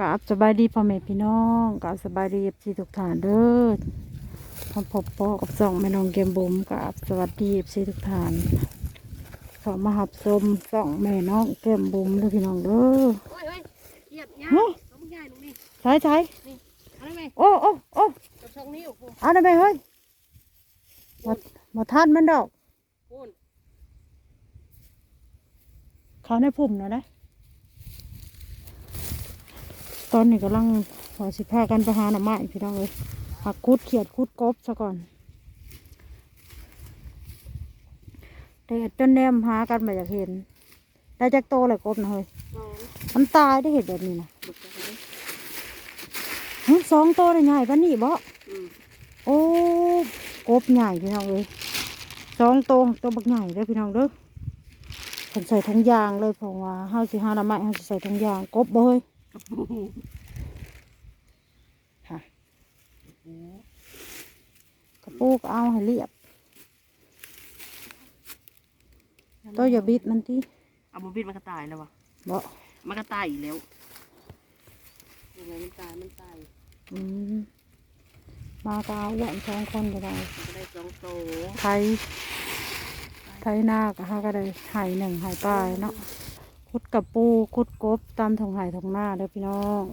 กราบสบายดีพ่อแม่พี่น้องกราบสบายดีพี่ทุกท่านเด้อพร้อมพบปอกับสองแม่น้องเกมบุ๋มกราบสวัสดีพี่ทุกท่านเขามาหับชมสองแม่น้องเกมบุ๋มเด้อพี่น้องเด้อโอ้ยเฮ้ยเหยียบยาฮะต้องใหญ่ลงนี่ใช่ใช่เอาได้ไหมโอ้โอ้โอ้กับช่องนี้โอ้โหเอาได้ไหมเฮ้ยมามาทานมันดอกพูนเขาในพุ่มนะนะ ตอนนี้กำลังขอสิพากันไปหาหน่อไม้พี่น้องเลยหักคุดเขียดคุดกบซะก่อนแดดจนแนมหากันมาอยากเห็น ได้จากโตเลยกบนะเฮ้ยสองมันตายได้เห็นแบบนี้นะบุกไปเลยหึสองโตได้ใหญ่ปะนี่บ่อืมโอ้กบใหญ่พี่น้องเลยสองโตโตบักใหญ่เด้อพี่น้องเด้อผมใส่ถุงยางเลยเพราะว่าเฮาสิหาหน่อไม้เฮาสิใส่ถุงยางกบบ่เฮ้ย ค่ะกระปุกเอาให้เรียบตัวอย่าบิดมันที่เอาบุบิดมันก็ตายแล้ววะบ่มันก็ตายอีกแล้วยังไงมันตายมันตายอืมมาก็เอาแหวนสองคนก็ได้มันก็ได้สองโตไทยไทยหน้าก็หาก็ได้หายหนึ่งหายปลายเนาะคุ ดกระปูคุดกบตามทงหายทงหน้าเด้อพี่น้อง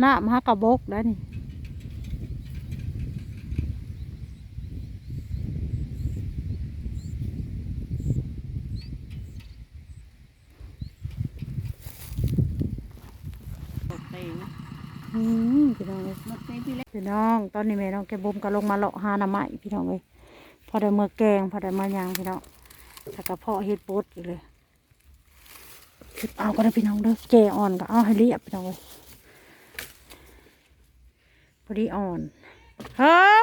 หน้ามหากระบกได้นี่หมดเต็ง พี่น้องเอ้ยหมดเต็งพี่น้อง ตอนนี้แม่น้องแกบุมก็ลงมาเลาะหาหน้ำไม้พี่น้องเลยพอได้เมื่อแกงพอได้มายางพี่น้องถ้ากระเพาะเฮ็ดบดอีกเลยคิดเอาก็ได้พี่น้องเด้อแกอ่อนก็เอาให้เรียบพี่น้องเลยพอดีอ่อนเฮ้อ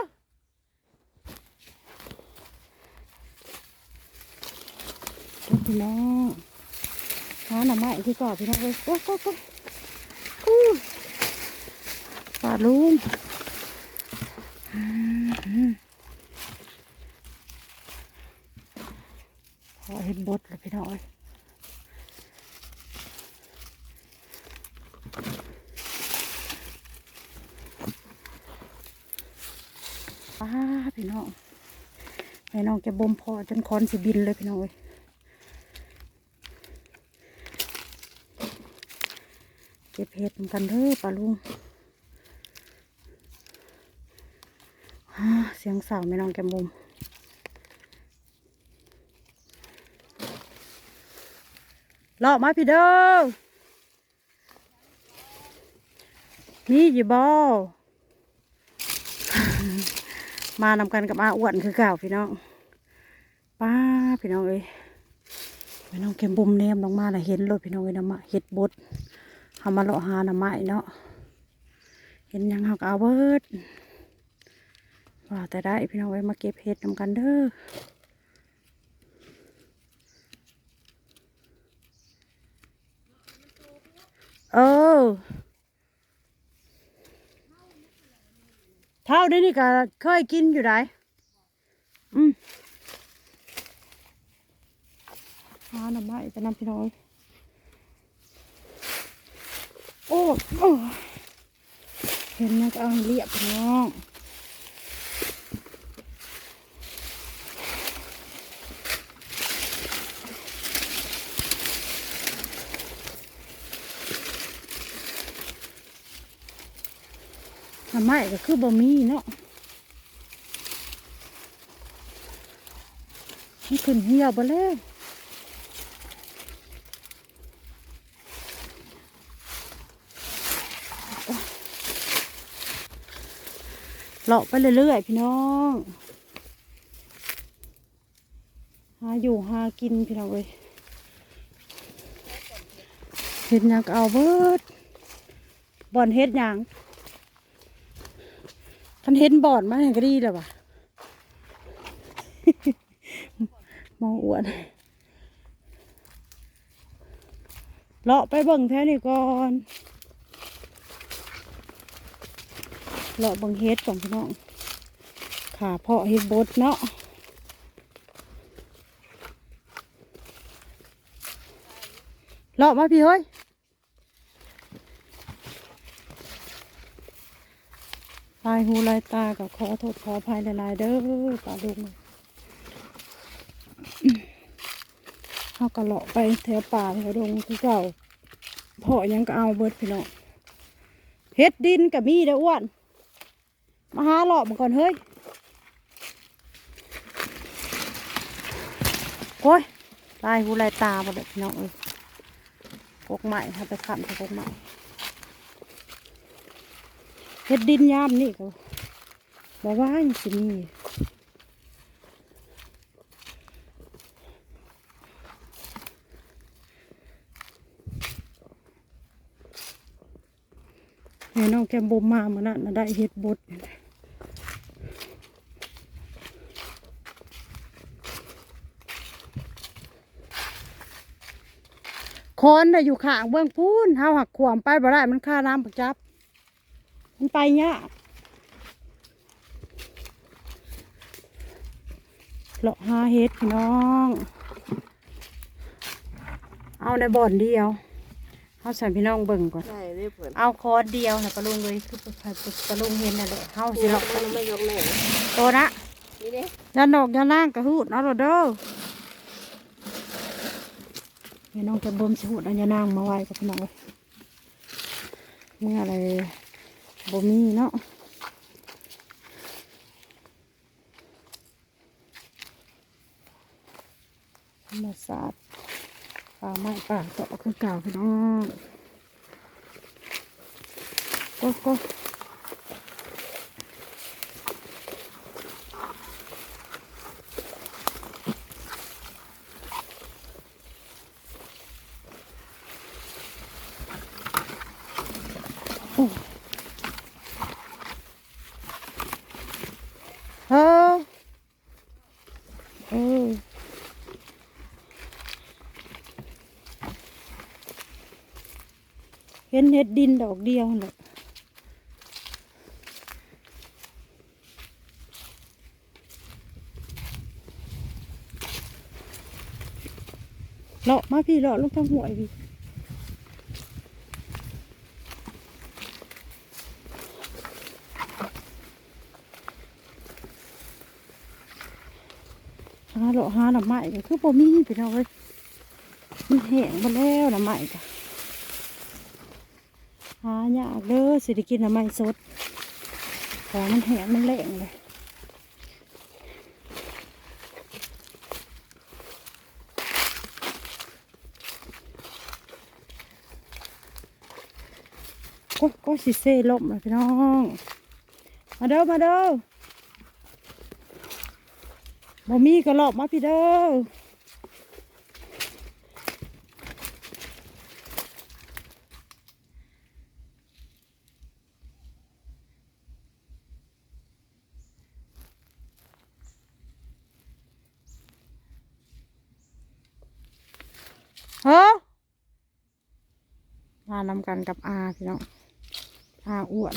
เด้อพี่น้องหาหน้ำไม้ที่ก่อพี่น้องเลยโอ้โหโอ้โหอู้ป ลาลุงพอเห็นบดแล้วพี่น้อยป้าพี่น้องแม่น้องจะบ่มพอจนคอนสิบินเลยพี่น้อยเก็บเห็ดเหมือนกันเด้อปลาลุงฮ่าเสียงสาวแม่น้องแกมบุมเลาะมาพี่เด้อมีอยู่บ่มานำกันกับอาอ้วนคือเก่าพี่น้องป้าพี่น้องเอ้ยพี่น้องเข็มบุมเนมลงมาน่ะเห็นรถพี่น้องเอ้ยน้ำมะเห็ดบดทำมาเลาะหาน้ำไม้เนาะเห็นยังหักเอาเบิด ว่าแต่ได้พี่น้องเอ้มาเก็บเห็ดนำกันเด้อเออเท่านี้นี่ก็เคยกินอยู่ได้อืมหาหน่อไม้ไปนำพี่น้อยโอ้โอ้เห็นยังก็เอาเรียบพี่น้อง น่อไม้ก็คือบะมีเนาะมันขึ้นเหี่ยวไปเลยเลาะไปเรื่อยๆพี่น้อง หาอยู่หากินพี่น้องเว้ยเห็ดยังเอาเบิดบ่อนเฮ็ดยัง คันเห็นบอนมาเห็นก็ดีแล้ววะมองอ้วนเลาะไปเบิ่งแท้นี่ก่อนเลาะบิ่งเฮ็ดก่อนพี่น้องขาเพาะเฮ็ดบดเนาะเลาะมาพี่เฮ้ยายหูลายตากับขอโทษขออภัยหลายๆเด้อป่าลุงเขาก็เลาะไปแถวป่าแถวดงคือเก่าเพาะยังก็เอาเบิดพี่น้องเฮ็ดดินกับมีเด้ออ้วน มาหาเลาะมาก่อนเฮ้ยโอ้ยลายหูลายตาบ่เด็กน้องเอ้ยกกใหม่ถ้าไปขันกกใหม่ เฮ็ดดินยามนี่ก็บอกว่าอย่างสิมีให้น้องแกมบมมาเมื่อนั้นะได้เฮ็ดบดคนน่ะอยู่ข้างเบื้องพูนเฮาหักขวามไปบ่ได้มันค่าน้ำปักจับ ไปยากเลาะหาเฮ็ดพี่น้อง เอาในบ่อนเดียวเอาใส่พี่น้องเบิ่งก่อนใช่ได้ผลเอาคอร์สเดียวนะปลาลุงเลยคือปลาลุงเห็นนั่นแหละเฮาสิสิเลาะมันไม่ยกแม่โตนะนี่เด้ยานอกยาล่างกระหูดเอาโลดเด้อพี่น้องจะบ่มสิหูดเอายานางมาไว้กับพี่น้องเลยเมื่ออะไร บ่มีเนาะธรรมศาสตร์ป่าไม้ป่าเกาะคือเก่าพี่น้องก็ก็เออเออเห็นเห็ดดินดอกเดียวนั่นแหละเลาะมาพี่เลาะลงทางหัวยพี่หาเลาะหาหน่อไม้ก็คือบ่มีพี่น้องเอ้ยมันแห้งหมดแล้วหน่อไม้ก็ หายากเด้อสิได้กินน่อไม้สดแต่มันแห้งมันแหลงเลยก็ก็สิเซ่ล่มเลยพี่น้อง มาเด้อมาเด้อบ่มีก็หลบมาพี่เด้อเฮ้อ มานำกันกับอาพี่น้องอาอ้วน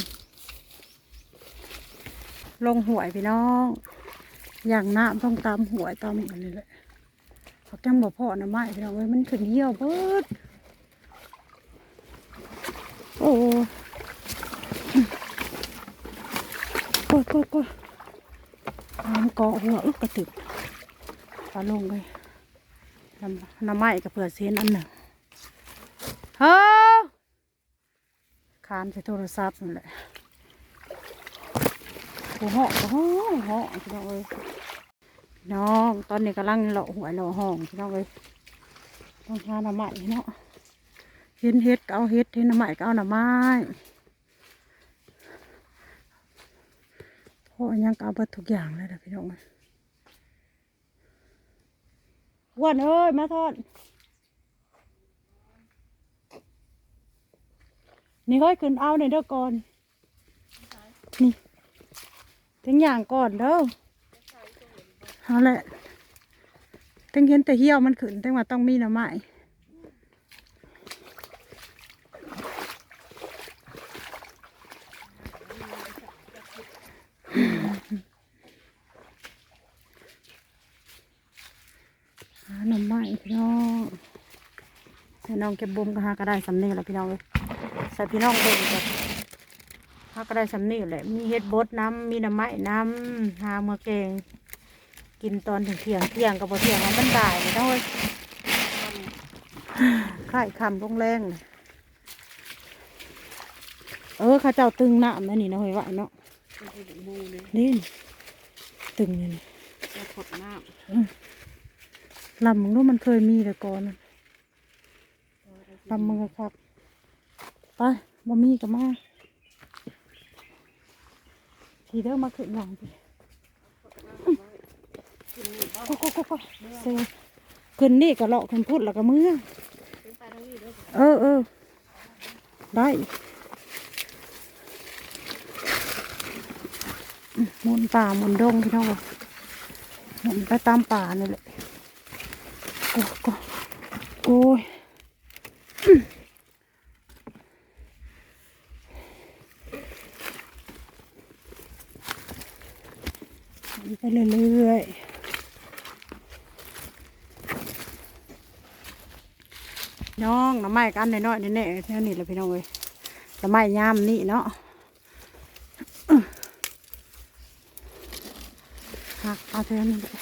ลงหวยพี่น้อง อย่างน้ำต้องตามหวยตามอันนี้แหละเขาจังบอกพ่อนะไม่พี่น้องเอ้ยมันขึ้นเหี่ยวเบิดโอ้โก้ยโก้ยโก้ยน้ำเกาะหัวอึกกระตึกปลาลงเลยน้ำน้ำไม้กับเผื่อเส้นอันหนึ่งเฮ้อ คานใส่โทรศัพท์นั่นแหละหัวหอกหัวหอกพี่น้องเอ้ยน้องตอนนี้กำลังเลาะหัวเลาะห้องพี่น้องเอ้ยต้องหาหน่อไม้เนาะเห็นเห็ดก็เอาเห็ดเห็นหน่อไม้ก็เอาหน่อไม้เพราะยังก็เอาเบิดทุกอย่างเลยนะพี่น้องเอ้ยอ้วนเอ้ยมาทอด นี่ค่อยขึ้นเอาในเด้อก่อน นี่ทั้งอย่างก่อนแล้วเอาละทั้งเห็นแต่เหี้ยวมันขึ้นแต่ว่าต้องมีหน่อไม้หน่อไม้พี่น้องแต่น้องเก็บบุมก็หากระได้สำเนียงแล้วพี่น้องเลย ส่พี่น้องเบิ่งกับหาก็ได้สำเนียงแหละ มีเฮ็ดบดน้ำมีหน่อไม้น้ำหาเมื่อแกง กินตอนถึงเที่ยงเที่ยงกับพอเที่ยงแล้วมันได้เลยน้องเอ้ยข่ายคำลงแรงเลยเออเข้าเจ้าตึงน้ำนั่นนี่นะเฮ้ยว่าเนาะมันเป็นมูเลยนี่ตึงนี่นี่จะขดน้ลำมึงรู้มันเคยมีแต่ก่อนน่ะำลำมึงก็ครับ ไปบ่มีกับมาทีเด้อมาขึ้นหลังไปก็ก็ก็ก็เซขึ้นนี่ก็เลาะขึ้นพุดแล้วก็มือเอเออเออได้มุนป่ามุนดงพี่น้องหมุนไปตามป่านี่แหละโอ้ก็โอ้ยอืมหมุน ไปเรื่อยๆน้องน้ำไม้กันน้อยๆแน่ๆเท่านี้แหละพี่น้องเอ้ยน้ำไม้ยามนี่เนาะหักเอาเท่านี้แหละ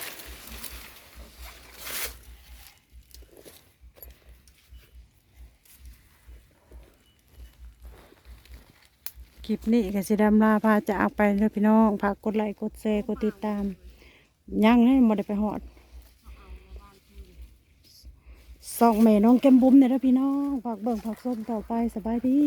คลิปนี้ก็สิดำลาพาจาไปเลยพี่น้องฝากกดไลค์กดแชร์กดติดตามยังให้มาได้ไปหอดสองแม่น้องแก้มบุ้มเนี่ยนะพี่น้องฝากเบิ่งฝากส้มต่อไปสบายดี